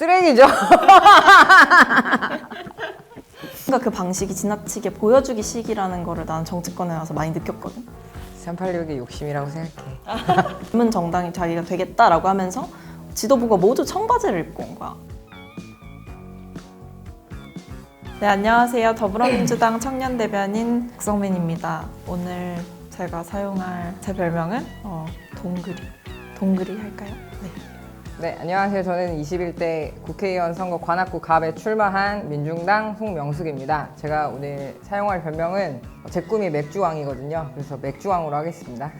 쓰레기죠. 뭔가 그 방식이 지나치게 보여주기 식이라는 거를 난 정치권에 와서 많이 느꼈거든. 386의 욕심이라고 생각해. 젊은 정당이 자기가 되겠다라고 하면서 지도부가 모두 청바지를 입고 온 거야. 네, 안녕하세요. 더불어민주당 청년 대변인 국성민입니다. 오늘 제가 사용할 제 별명은 어, 동그리. 동그리 할까요? 네. 네, 안녕하세요. 저는 21대 국회의원 선거 관악구 갑에 출마한 민중당 송명숙입니다. 제가 오늘 사용할 별명은 제 꿈이 맥주왕이거든요. 그래서 맥주왕으로 하겠습니다.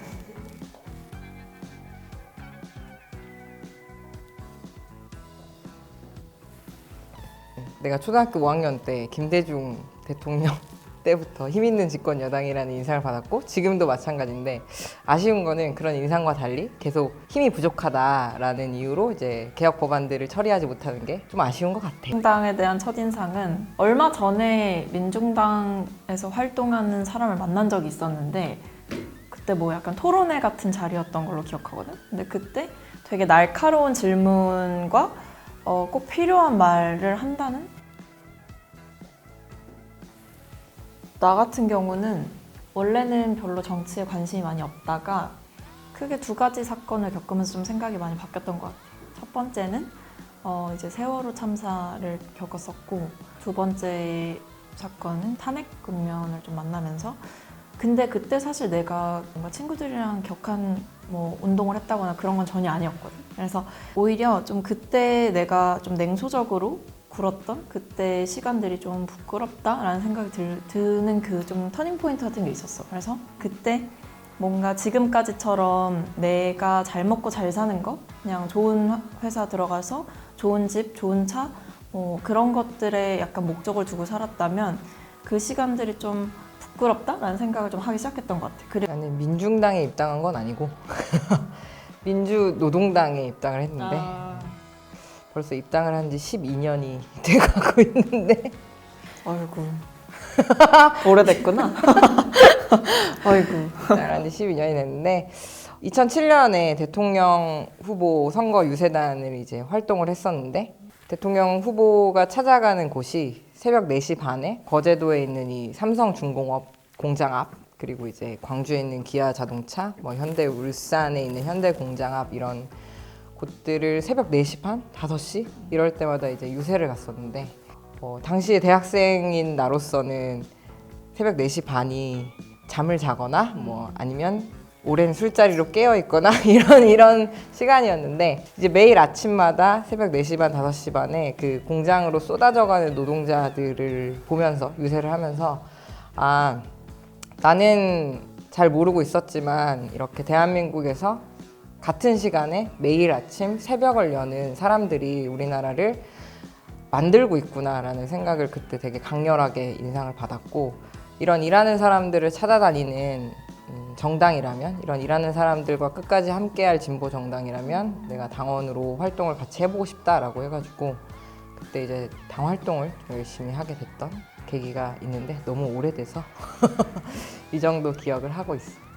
내가 초등학교 5학년 때 김대중 대통령 때부터 힘 있는 집권 여당이라는 인상을 받았고 지금도 마찬가지인데 아쉬운 거는 그런 인상과 달리 계속 힘이 부족하다라는 이유로 이제 개혁 법안들을 처리하지 못하는 게 좀 아쉬운 것 같아. 민중당에 대한 첫인상은 얼마 전에 민중당에서 활동하는 사람을 만난 적이 있었는데 그때 뭐 약간 토론회 같은 자리였던 걸로 기억하거든. 근데 그때 되게 날카로운 질문과 어, 꼭 필요한 말을 한다는 나 같은 경우는 원래는 별로 정치에 관심이 많이 없다가 크게 두 가지 사건을 겪으면서 좀 생각이 많이 바뀌었던 것 같아요. 첫 번째는 어, 이제 세월호 참사를 겪었었고 두 번째 사건은 탄핵 국면을 좀 만나면서 근데 그때 사실 내가 뭔가 친구들이랑 격한 뭐 운동을 했다거나 그런 건 전혀 아니었거든. 그래서 오히려 좀 그때 내가 좀 냉소적으로 굴었던 그때 시간들이 좀 부끄럽다라는 생각이 들, 드는 그 좀 터닝 포인트 같은 게 있었어. 그래서 그때 뭔가 지금까지처럼 내가 잘 먹고 잘 사는 거, 그냥 좋은 회사 들어가서 좋은 집, 좋은 차, 뭐 그런 것들에 약간 목적을 두고 살았다면 그 시간들이 좀 부끄럽다라는 생각을 좀 하기 시작했던 것 같아. 그래. 나는 민중당에 입당한 건 아니고 민주노동당에 입당을 했는데 아. 벌써 입당을 한 지 12년이 돼가고 있는데 아이고. 오래됐구나. 아이고. 지 12년이 됐는데 2007년에 대통령 후보 선거 유세단을 이제 활동을 했었는데 대통령 후보가 찾아가는 곳이 새벽 4시 반에 거제도에 있는 이 삼성중공업 공장 앞 그리고 이제 광주에 있는 기아 자동차, 뭐 현대 울산에 있는 현대 공장 앞 이런 곳들을 새벽 4시 반, 5시? 이럴 때마다 이제 유세를 갔었는데 어, 당시에 대학생인 나로서는 새벽 4시 반이 잠을 자거나 뭐 아니면 오랜 술자리로 깨어 있거나 이런 이런 시간이었는데 이제 매일 아침마다 새벽 4시 반, 5시 반에 그 공장으로 쏟아져 가는 노동자들을 보면서 유세를 하면서 아 나는 잘 모르고 있었지만 이렇게 대한민국에서 같은 시간에 매일 아침 새벽을 여는 사람들이 우리나라를 만들고 있구나라는 생각을 그때 되게 강렬하게 인상을 받았고 이런 일하는 사람들을 찾아다니는 음, 정당이라면 이런 일하는 사람들과 끝까지 함께할 진보 정당이라면 내가 당원으로 활동을 같이 해보고 싶다라고 해가지고 그때 이제 당 활동을 좀 열심히 하게 됐던 계기가 있는데 너무 오래돼서 이 정도 기억을 하고 있어.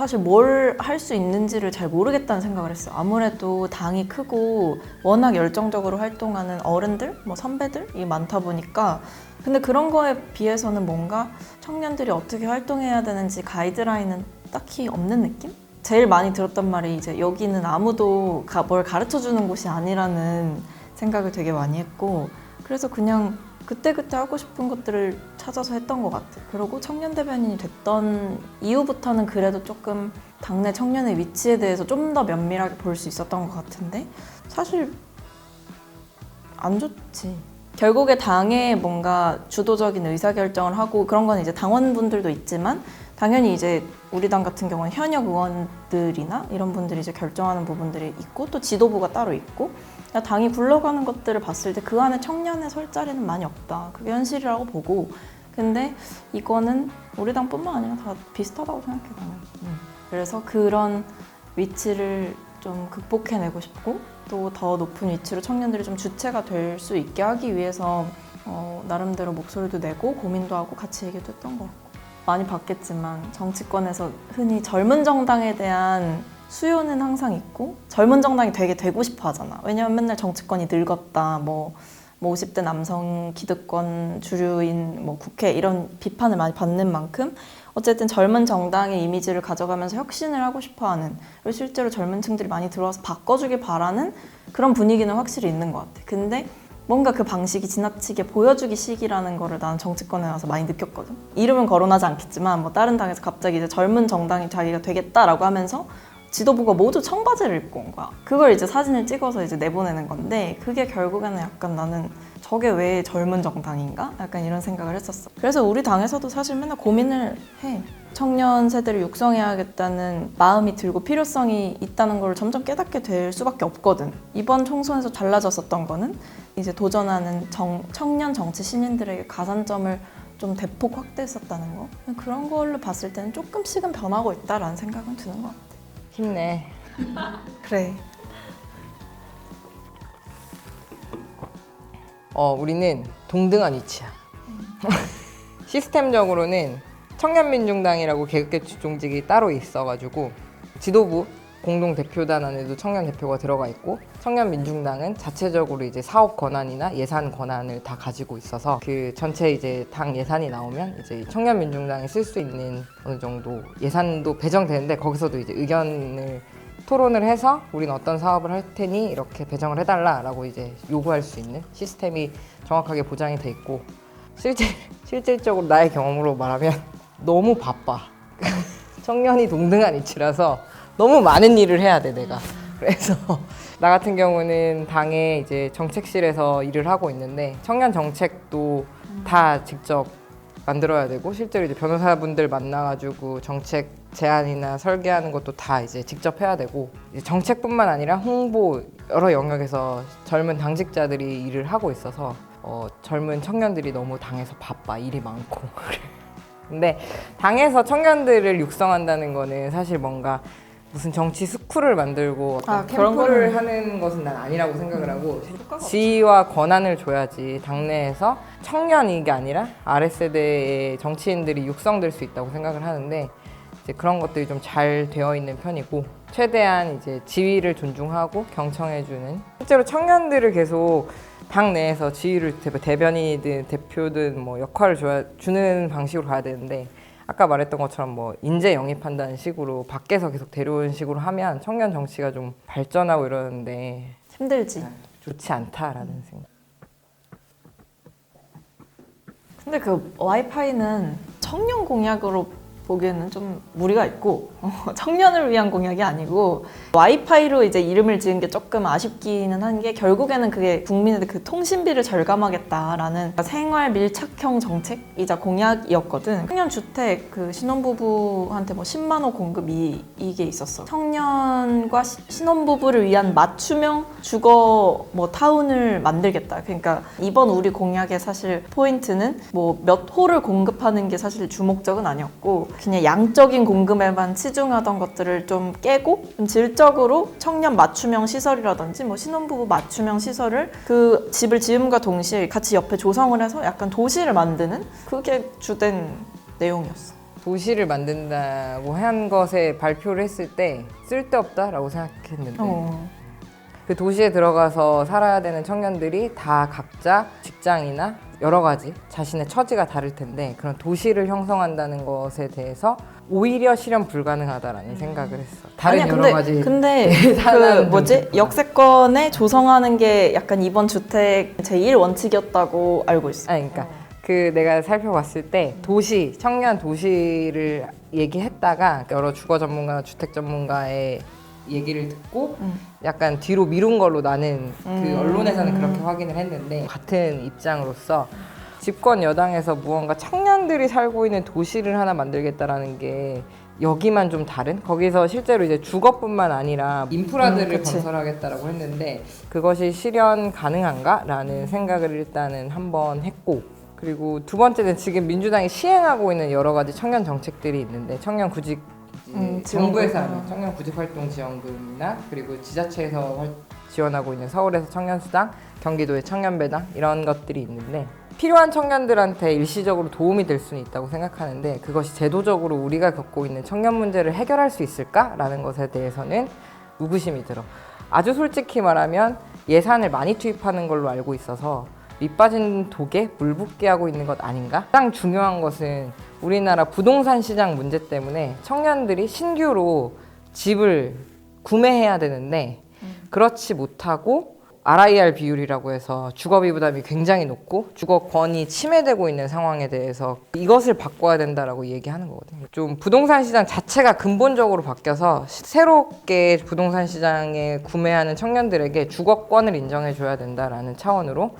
사실 뭘 할 수 있는지를 잘 모르겠다는 생각을 했어요. 아무래도 당이 크고 워낙 열정적으로 활동하는 어른들, 뭐 선배들이 많다 보니까 근데 그런 거에 비해서는 뭔가 청년들이 어떻게 활동해야 되는지 가이드라인은 딱히 없는 느낌? 제일 많이 들었던 말이 이제 여기는 아무도 가- 뭘 가르쳐 주는 곳이 아니라는 생각을 되게 많이 했고 그래서 그냥 그때그때 하고 싶은 것들을 찾아서 했던 것 같아. 그리고 청년 대변인이 됐던 이후부터는 그래도 조금 당내 청년의 위치에 대해서 좀 더 면밀하게 볼 수 있었던 것 같은데 사실 안 좋지. 결국에 당에 뭔가 주도적인 의사결정을 하고 그런 건 이제 당원분들도 있지만 당연히 이제 우리 당 같은 경우는 현역 의원들이나 이런 분들이 이제 결정하는 부분들이 있고 또 지도부가 따로 있고 당이 굴러가는 것들을 봤을 때 그 안에 청년의 설 자리는 많이 없다. 그게 현실이라고 보고 근데 이거는 우리 당뿐만 아니라 다 비슷하다고 생각해 나는. 음. 그래서 그런 위치를 좀 극복해내고 싶고 또 더 높은 위치로 청년들이 좀 주체가 될 수 있게 하기 위해서 어, 나름대로 목소리도 내고 고민도 하고 같이 얘기도 했던 것 같고 많이 봤겠지만 정치권에서 흔히 젊은 정당에 대한 수요는 항상 있고 젊은 정당이 되게 되고 싶어 하잖아. 왜냐면 맨날 정치권이 늙었다. 뭐, 뭐 50대 남성 기득권 주류인 뭐 국회 이런 비판을 많이 받는 만큼 어쨌든 젊은 정당의 이미지를 가져가면서 혁신을 하고 싶어 하는 그리고 실제로 젊은 층들이 많이 들어와서 바꿔주길 바라는 그런 분위기는 확실히 있는 것 같아. 근데 뭔가 그 방식이 지나치게 보여주기 식이라는 거를 나는 정치권에 와서 많이 느꼈거든. 이름은 거론하지 않겠지만 뭐 다른 당에서 갑자기 이제 젊은 정당이 자기가 되겠다라고 하면서 지도부가 모두 청바지를 입고 온 거야. 그걸 이제 사진을 찍어서 이제 내보내는 건데 그게 결국에는 약간 나는 저게 왜 젊은 정당인가? 약간 이런 생각을 했었어. 그래서 우리 당에서도 사실 맨날 고민을 해. 청년 세대를 육성해야겠다는 마음이 들고 필요성이 있다는 걸 점점 깨닫게 될 수밖에 없거든. 이번 총선에서 달라졌었던 거는 이제 도전하는 정- 청년 정치 신인들에게 가산점을 좀 대폭 확대했었다는 거. 그런 걸로 봤을 때는 조금씩은 변하고 있다라는 생각은 드는 것 같아. 힘내. 그래. 어, 우리는 동등한 위치야. 시스템적으로는 청년민중당이라고 개혁개 주종직이 따로 있어가지고 지도부 공동 대표단 안에도 청년 대표가 들어가 있고 청년 민중당은 자체적으로 이제 사업 권한이나 예산 권한을 다 가지고 있어서 그 전체 이제 당 예산이 나오면 이제 청년 민중당이 쓸 수 있는 어느 정도 예산도 배정되는데 거기서도 이제 의견을 토론을 해서 우리는 어떤 사업을 할 테니 이렇게 배정을 해달라라고 이제 요구할 수 있는 시스템이 정확하게 보장이 돼 있고 실제 실질적으로 나의 경험으로 말하면 너무 바빠. 청년이 동등한 위치라서 너무 많은 일을 해야 돼 내가. 그래서 나 같은 경우는 당에 이제 정책실에서 일을 하고 있는데 청년 정책도 다 직접 만들어야 되고 실제로 이제 변호사분들 만나가지고 정책 제안이나 설계하는 것도 다 이제 직접 해야 되고 이제 정책뿐만 아니라 홍보 여러 영역에서 젊은 당직자들이 일을 하고 있어서 어, 젊은 청년들이 너무 당에서 바빠 일이 많고. 근데 당에서 청년들을 육성한다는 거는 사실 뭔가 무슨 정치 스쿨을 만들고 어떤 아, 그런 거는- 하는 것은 난 아니라고 생각을 하고 지위와 권한을 줘야지 당내에서 청년 이 게 아니라 아래 세대의 정치인들이 육성될 수 있다고 생각을 하는데 이제 그런 것들이 좀 잘 되어 있는 편이고 최대한 이제 지위를 존중하고 경청해주는 실제로 청년들을 계속 당 내에서 지위를 대- 대변인이든 대표든 뭐 역할을 줘야, 주는 방식으로 가야 되는데 아까 말했던 것처럼 뭐 인재 영입한다는 식으로 밖에서 계속 데려오는 식으로 하면 청년 정치가 좀 발전하고 이러는데 힘들지. 좋지 않다라는 생각. 근데 그 와이파이는 청년 공약으로 보기에는 좀 무리가 있고 어, 청년을 위한 공약이 아니고 와이파이로 이제 이름을 지은 게 조금 아쉽기는 한 게 결국에는 그게 국민의 그 통신비를 절감하겠다라는 생활 밀착형 정책이자 공약이었거든. 청년 주택 그 신혼부부한테 뭐 10만 원 공급 이 이게 있었어. 청년과 시- 신혼부부를 위한 맞춤형 주거 뭐 타운을 만들겠다. 그러니까 이번 우리 공약의 사실 포인트는 뭐 몇 호를 공급하는 게 사실 주목적은 아니었고 그냥 양적인 공급에만 치중하던 것들을 좀 깨고 좀 질적으로 청년 맞춤형 시설이라든지 뭐 신혼부부 맞춤형 시설을 그 집을 지음과 동시에 같이 옆에 조성을 해서 약간 도시를 만드는 그게 주된 내용이었어. 도시를 만든다고 한 것에 발표를 했을 때 쓸데없다라고 생각했는데 어. 그 도시에 들어가서 살아야 되는 청년들이 다 각자 직장이나 여러 가지 자신의 처지가 다를 텐데 그런 도시를 형성한다는 것에 대해서 오히려 실현 불가능하다라는 생각을 했어. 다른 음. 아니야, 여러 근데, 가지 근데 그 뭐지 분들. 역세권에 조성하는 게 약간 이번 주택 제1 원칙이었다고 알고 있어. 아니 그러니까 그 내가 살펴봤을 때 도시 청년 도시를 얘기했다가 여러 주거 전문가나 주택 전문가의 얘기를 듣고 음. 약간 뒤로 미룬 걸로 나는 그 음. 언론에서는 그렇게 확인을 했는데 같은 입장으로서 집권 여당에서 무언가 청년들이 살고 있는 도시를 하나 만들겠다라는 게 여기만 좀 다른 거기서 실제로 이제 주거뿐만 아니라 인프라들을 음. 건설하겠다라고 했는데 그것이 실현 가능한가라는 생각을 일단은 한번 했고 그리고 두 번째는 지금 민주당이 시행하고 있는 여러 가지 청년 정책들이 있는데 청년 구직 음, 정부에서 지원금. 하는 청년 구직 활동 지원금이나 그리고 지자체에서 활- 지원하고 있는 서울에서 청년 수당, 경기도의 청년 배당 이런 것들이 있는데 필요한 청년들한테 일시적으로 도움이 될 수는 있다고 생각하는데 그것이 제도적으로 우리가 겪고 있는 청년 문제를 해결할 수 있을까라는 것에 대해서는 의구심이 들어. 아주 솔직히 말하면 예산을 많이 투입하는 걸로 알고 있어서 밑빠진 독에 물 붓게 하고 있는 것 아닌가? 가장 중요한 것은 우리나라 부동산 시장 문제 때문에 청년들이 신규로 집을 구매해야 되는데 그렇지 못하고 RIR 비율이라고 해서 주거비 부담이 굉장히 높고 주거권이 침해되고 있는 상황에 대해서 이것을 바꿔야 된다라고 얘기하는 거거든요. 좀 부동산 시장 자체가 근본적으로 바뀌어서 시- 새롭게 부동산 시장에 구매하는 청년들에게 주거권을 인정해 줘야 된다라는 차원으로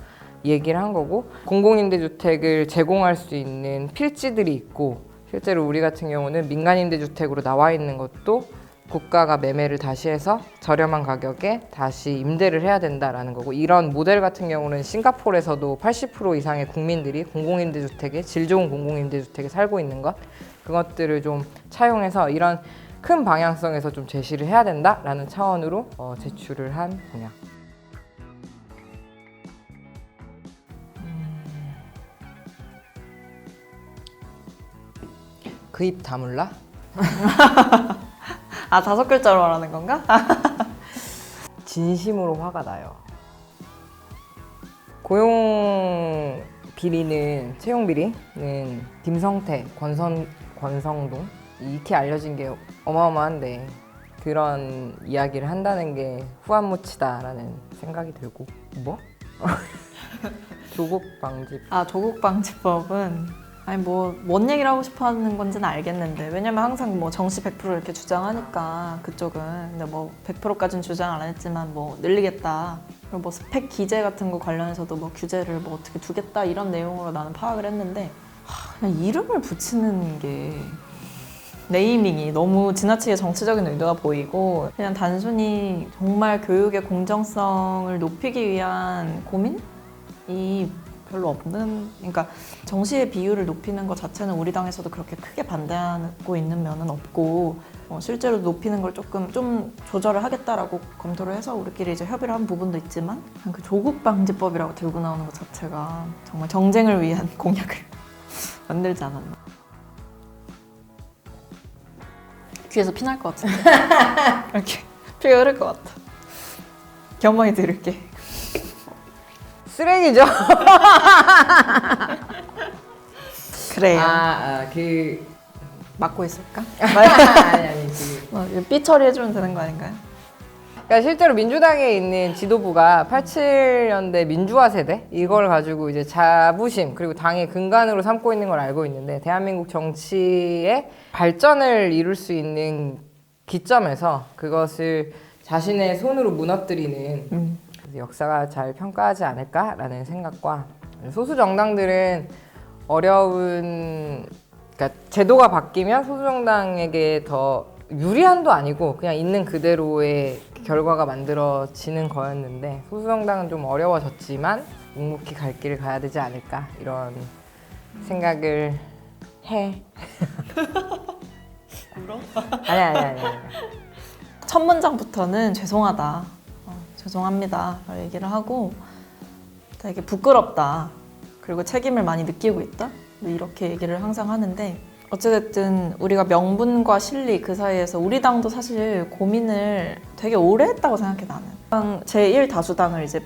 얘기를 한 거고 공공임대주택을 제공할 수 있는 필지들이 있고 실제로 우리 같은 경우는 민간임대주택으로 나와 있는 것도 국가가 매매를 다시 해서 저렴한 가격에 다시 임대를 해야 된다라는 거고 이런 모델 같은 경우는 싱가포르에서도 80% 이상의 국민들이 공공임대주택에 질 좋은 공공임대주택에 살고 있는 것 그것들을 좀 차용해서 이런 큰 방향성에서 좀 제시를 해야 된다라는 차원으로 어, 제출을 한 공약. 그 입 다물라? 아 다섯 글자로 말하는 건가? 진심으로 화가 나요. 고용 비리는 채용 비리는 김성태, 권선 권성동 이렇게 알려진 게 어마어마한데 그런 이야기를 한다는 게 후한무치다라는 생각이 들고 뭐? 조국 방지 아 조국 방지법은 아니 뭐 뭔 얘기를 하고 싶어 하는 건지는 알겠는데 왜냐면 항상 뭐 정시 100% 이렇게 주장하니까 그쪽은. 근데 뭐 100%까지는 주장 안 했지만 뭐 늘리겠다. 그리고 뭐 스펙 기재 같은 거 관련해서도 뭐 규제를 뭐 어떻게 두겠다 이런 내용으로 나는 파악을 했는데 하, 그냥 이름을 붙이는 게 네이밍이 너무 지나치게 정치적인 의도가 보이고 그냥 단순히 정말 교육의 공정성을 높이기 위한 고민이 별로 없는 그러니까 정시의 비율을 높이는 것 자체는 우리 당에서도 그렇게 크게 반대하고 있는 면은 없고 어, 실제로 높이는 걸 조금 좀 조절을 하겠다라고 검토를 해서 우리끼리 이제 협의를 한 부분도 있지만 그 조국 방지법이라고 들고 나오는 것 자체가 정말 정쟁을 위한 공약을 만들지 않았나. 귀에서 피날 것 같은데 이렇게 피가 흐를 것 같아. 겸허히 들을게. 쓰레기죠. 그래요. 아그 맡고 있을까? 아니 아니 그 어, 이거 삐 처리해주면 되는 거 아닌가요? 그러니까 실제로 민주당에 있는 지도부가 87년대 민주화 세대 이걸 가지고 이제 자부심 그리고 당의 근간으로 삼고 있는 걸 알고 있는데 대한민국 정치의 발전을 이룰 수 있는 기점에서 그것을 자신의 손으로 무너뜨리는 음. 그래서 역사가 잘 평가하지 않을까라는 생각과 소수 정당들은 어려운 그러니까 제도가 바뀌면 소수 정당에게 더 유리한도 아니고 그냥 있는 그대로의 결과가 만들어지는 거였는데 소수 정당은 좀 어려워졌지만 묵묵히 갈 길을 가야 되지 않을까 이런 생각을 해. 아니 아니 아니 아니. 첫 문장부터는 죄송하다. 어, 죄송합니다. 얘기를 하고 되게 부끄럽다. 그리고 책임을 많이 느끼고 있다. 이렇게 얘기를 항상 하는데 어쨌든 우리가 명분과 실리 그 사이에서 우리 당도 사실 고민을 되게 오래 했다고 생각해 나는. 제1 다수당을 이제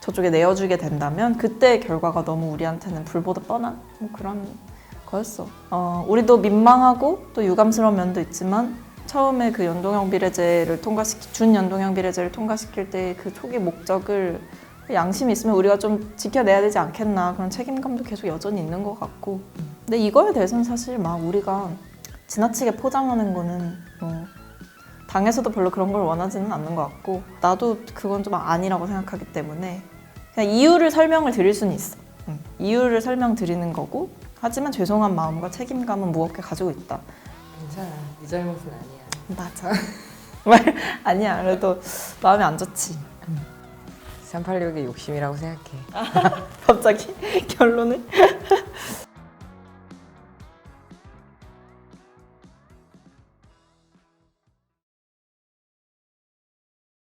저쪽에 내어주게 된다면 그때 결과가 너무 우리한테는 불보듯 뻔한 뭐 그런 거였어. 어, 우리도 민망하고 또 유감스러운 면도 있지만 처음에 그 연동형 비례제를 통과시키 준 연동형 비례제를 통과시킬 때 그 초기 목적을 양심이 있으면 우리가 좀 지켜내야 되지 않겠나 그런 책임감도 계속 여전히 있는 것 같고 근데 이거에 대해서는 사실 막 우리가 지나치게 포장하는 거는 뭐 당에서도 별로 그런 걸 원하지는 않는 것 같고 나도 그건 좀 아니라고 생각하기 때문에 그냥 이유를 설명을 드릴 수는 있어 응. 이유를 설명 드리는 거고 하지만 죄송한 마음과 책임감은 무겁게 가지고 있다 괜찮아 네 잘못은 아니야. 맞아. 말 아니야. 그래도 마음이 안 좋지. 386의 욕심이라고 생각해. 갑자기 결론을